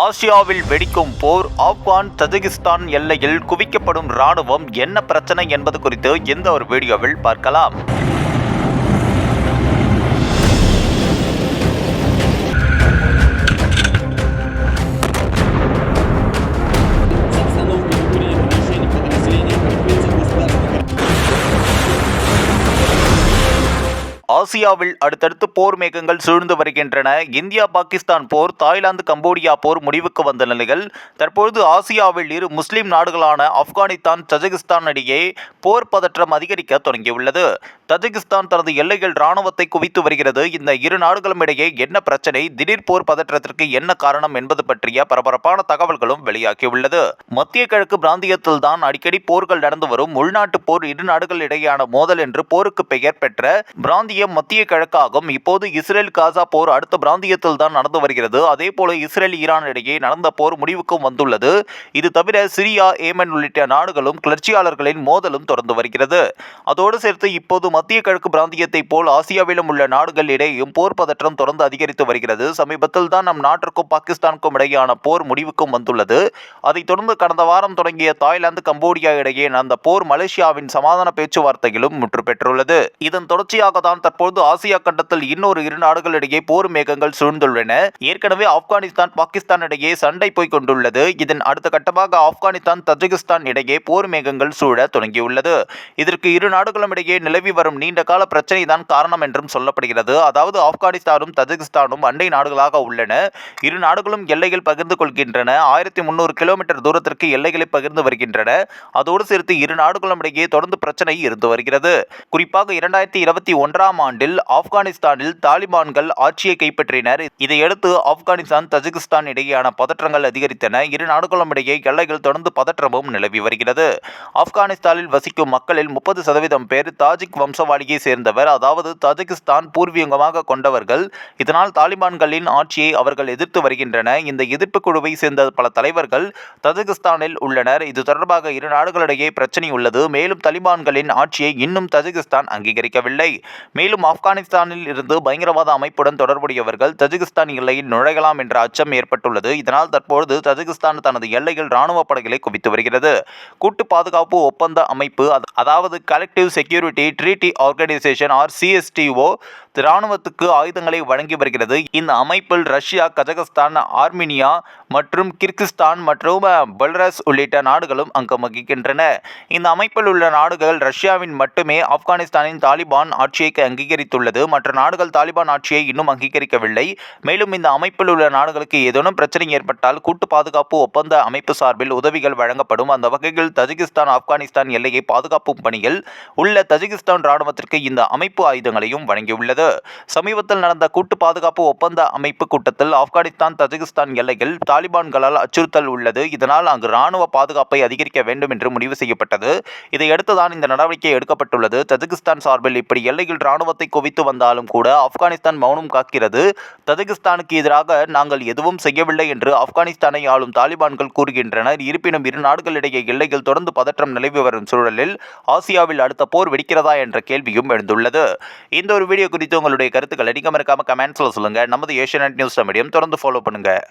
ஆசியாவில் வெடிக்கும் போர் ஆப்கான் தஜிகிஸ்தான் எல்லையில் குவிக்கப்படும் ராணுவம் என்ன பிரச்சனை என்பது குறித்து இந்த ஒரு வீடியோவில் பார்க்கலாம். ஆசியாவில் அடுத்தடுத்து போர் மேகங்கள் சூழ்ந்து வருகின்றன. இந்தியா பாகிஸ்தான் போர் தாய்லாந்து கம்போடியா போர் முடிவுக்கு வந்த நிலையில் தற்பொழுது ஆசியாவில் இரு முஸ்லிம் நாடுகளான ஆப்கானிஸ்தான் தஜகிஸ்தான் இடையே போர் பதற்றம் அதிகரிக்க தொடங்கியுள்ளது. தஜகிஸ்தான் தனது எல்லையில் ராணுவத்தை குவித்து வருகிறது. இந்த இரு நாடுகளும் இடையே என்ன பிரச்சனை திடீர் போர் பதற்றத்திற்கு என்ன காரணம் என்பது பற்றிய பரபரப்பான தகவல்களும் வெளியாகியுள்ளது. மத்திய கிழக்கு பிராந்தியத்தில் தான் அடிக்கடி போர்கள் நடந்து வரும். உள்நாட்டு போர் இரு நாடுகள் இடையேயான மோதல் என்று போருக்கு பெயர் பெற்ற பிராந்தியம் மத்திய கிழக்காகும். இப்போது இஸ்ரேல் காசா போர் அடுத்த பிராந்தியத்தில் தான் நடந்து வருகிறது. அதே போல இஸ்ரேல் ஈரான் இடையே நடந்த போர் முடிவுக்கும் வந்துள்ளது. இது தவிர சிரியா ஏமன் உள்ளிட்ட நாடுகளும் கிளர்ச்சியாளர்களின் மோதலும் தொடர்ந்து வருகிறது. அதோடு சேர்த்து இப்போது மத்திய கிழக்கு பிராந்தியத்தை போல் ஆசியாவிலும் உள்ள நாடுகள் இடையேயும் போர் பதற்றம் தொடர்ந்து அதிகரித்து வருகிறது. சமீபத்தில் தான் நம் நாட்டிற்கும் பாகிஸ்தானுக்கும் இடையேயான போர் முடிவுக்கும் வந்துள்ளது. அதைத் தொடர்ந்து கடந்த வாரம் தொடங்கிய தாய்லாந்து கம்போடியா இடையே நடந்த போர் மலேசியாவின் சமாதான பேச்சுவார்த்தையிலும் முற்று பெற்றுள்ளது இதன் தொடர்ச்சியாக தான் தற்போது ஆசியா கண்டத்தில் இன்னொரு இரு நாடுகளிடையே போர் மேகங்கள் சூழ்ந்துள்ளன. ஏற்கனவே ஆப்கானிஸ்தான் பாகிஸ்தான் இடையே சண்டை போய் கொண்டுள்ளது. இதன் அடுத்த கட்டமாக ஆப்கானிஸ்தான் தஜிகிஸ்தான் இடையே போர் மேகங்கள் சூழ தொடங்கியுள்ளது. இதற்கு இரு நாடுகளும் இடையே நிலவி வரும் நீண்ட கால பிரச்சனை தான் காரணம் என்றும் சொல்லப்படுகிறது. அதாவது ஆப்கானிஸ்தானும் தஜிகிஸ்தானும் அண்டை நாடுகளாக உள்ளன. இரு நாடுகளும் எல்லைகள் பகிர்ந்து கொள்கின்றன. ஆயிரத்தி முன்னூறு கிலோமீட்டர் தூரத்திற்கு எல்லைகளை பகிர்ந்து வருகின்றன. அதோடு சேர்த்து இரு நாடுகளும் இடையே தொடர்ந்து பிரச்சனை இருந்து வருகிறது. குறிப்பாக இரண்டாயிரத்தி இருபத்தி ஒன்றாம் ஆண்டு ஆண்டில் ஆப்கானிஸ்தானில் தாலிபான்கள் ஆட்சியை கைப்பற்றினர். இதையடுத்து ஆப்கானிஸ்தான் தஜிகிஸ்தான் இடையேயான பதற்றங்கள் அதிகரித்தன. இரு நாடுகளும் இடையே எல்லைகள் தொடர்ந்து பதற்றமும் நிலவி வருகிறது. ஆப்கானிஸ்தானில் வசிக்கும் மக்களில் முப்பது சதவீதம் பேர் தாஜிக் வம்சவாளியை சேர்ந்தவர். அதாவது தஜிகிஸ்தான் பூர்வீகமாக கொண்டவர்கள். இதனால் தாலிபான்களின் ஆட்சியை அவர்கள் எதிர்த்து வருகின்றன. இந்த எதிர்ப்பு குழுவை சேர்ந்த பல தலைவர்கள் தஜிகிஸ்தானில் உள்ளனர். இது தொடர்பாக இரு நாடுகளிடையே பிரச்சனை உள்ளது. மேலும் தலிபான்களின் ஆட்சியை இன்னும் தஜிகிஸ்தான் அங்கீகரிக்கவில்லை. மேலும் ஆப்கானிஸ்தானில் இருந்து பயங்கரவாத அமைப்புடன் தொடர்புடையவர்கள் தஜிகிஸ்தான் எல்லையில் நுழையலாம் என்ற அச்சம் ஏற்பட்டுள்ளது. இதனால் தற்பொழுது தஜிகிஸ்தான் தனது எல்லையில் ராணுவ படைகளை குவித்து வருகிறது. கூட்டு பாதுகாப்பு ஒப்பந்த அமைப்பு அதாவது collective security treaty organisation or CSTO இராணுவத்துக்கு ஆயுதங்களை வழங்கி வருகிறது. இந்த அமைப்பில் ரஷ்யா கஜகஸ்தான் ஆர்மீனியா மற்றும் கிர்கிஸ்தான் மற்றும் பெல்ரஸ் உள்ளிட்ட நாடுகளும் அங்கம் வகிக்கின்றன. இந்த அமைப்பில் உள்ள நாடுகள் ரஷ்யாவின் மட்டுமே ஆப்கானிஸ்தானின் தாலிபான் ஆட்சியை அங்கீகரித்துள்ளது. மற்ற நாடுகள் தாலிபான் ஆட்சியை இன்னும் அங்கீகரிக்கவில்லை. மேலும் இந்த அமைப்பில் உள்ள நாடுகளுக்கு ஏதேனும் பிரச்சனை ஏற்பட்டால் கூட்டு பாதுகாப்பு ஒப்பந்த அமைப்பு சார்பில் உதவிகள் வழங்கப்படும். அந்த வகையில் தஜிகிஸ்தான் ஆப்கானிஸ்தான் எல்லையை பாதுகாப்பும் பணியில் உள்ள தஜிகிஸ்தான் ராணுவத்திற்கு இந்த அமைப்பு ஆயுதங்களையும் வழங்கியுள்ளது. சமீபத்தில் நடந்த கூட்டு பாதுகாப்பு ஒப்பந்த அமைப்பு கூட்டத்தில் ஆப்கானிஸ்தான் தஜிகிஸ்தான் எல்லையில் தாலிபான்களால் அச்சுறுத்தல் உள்ளது. இதனால் அங்கு ராணுவ பாதுகாப்பை அதிகரிக்க வேண்டும் என்று முடிவு செய்யப்பட்டது. இதையடுத்துதான் இந்த நடவடிக்கை எடுக்கப்பட்டுள்ளது. தஜிகிஸ்தான் சார்பில் இப்படி எல்லையில் ராணுவத்தை குவித்து வந்தாலும் கூட ஆப்கானிஸ்தான் மௌனம் காக்கிறது. தஜிகிஸ்தானுக்கு எதிராக நாங்கள் எதுவும் செய்யவில்லை என்று ஆப்கானிஸ்தானை ஆளும் தாலிபான்கள் கூறுகின்றனர். இருப்பினும் இரு நாடுகளிடையே எல்லையில் தொடர்ந்து பதற்றம் நிலவி வரும் சூழலில் ஆசியாவில் அடுத்த போர் வெடிக்கிறதா என்ற கேள்வியும் எழுந்துள்ளது. இந்த ஒரு வீடியோ குறித்து உங்களுடைய கருத்துக்களை நீங்க மறக்காம கமெண்ட்ஸ்ல சொல்லுங்கள் நமது ஏஷியநெட் நியூஸ் மீடியம் தொடர்ந்து ஃபாலோ பண்ணுங்கள்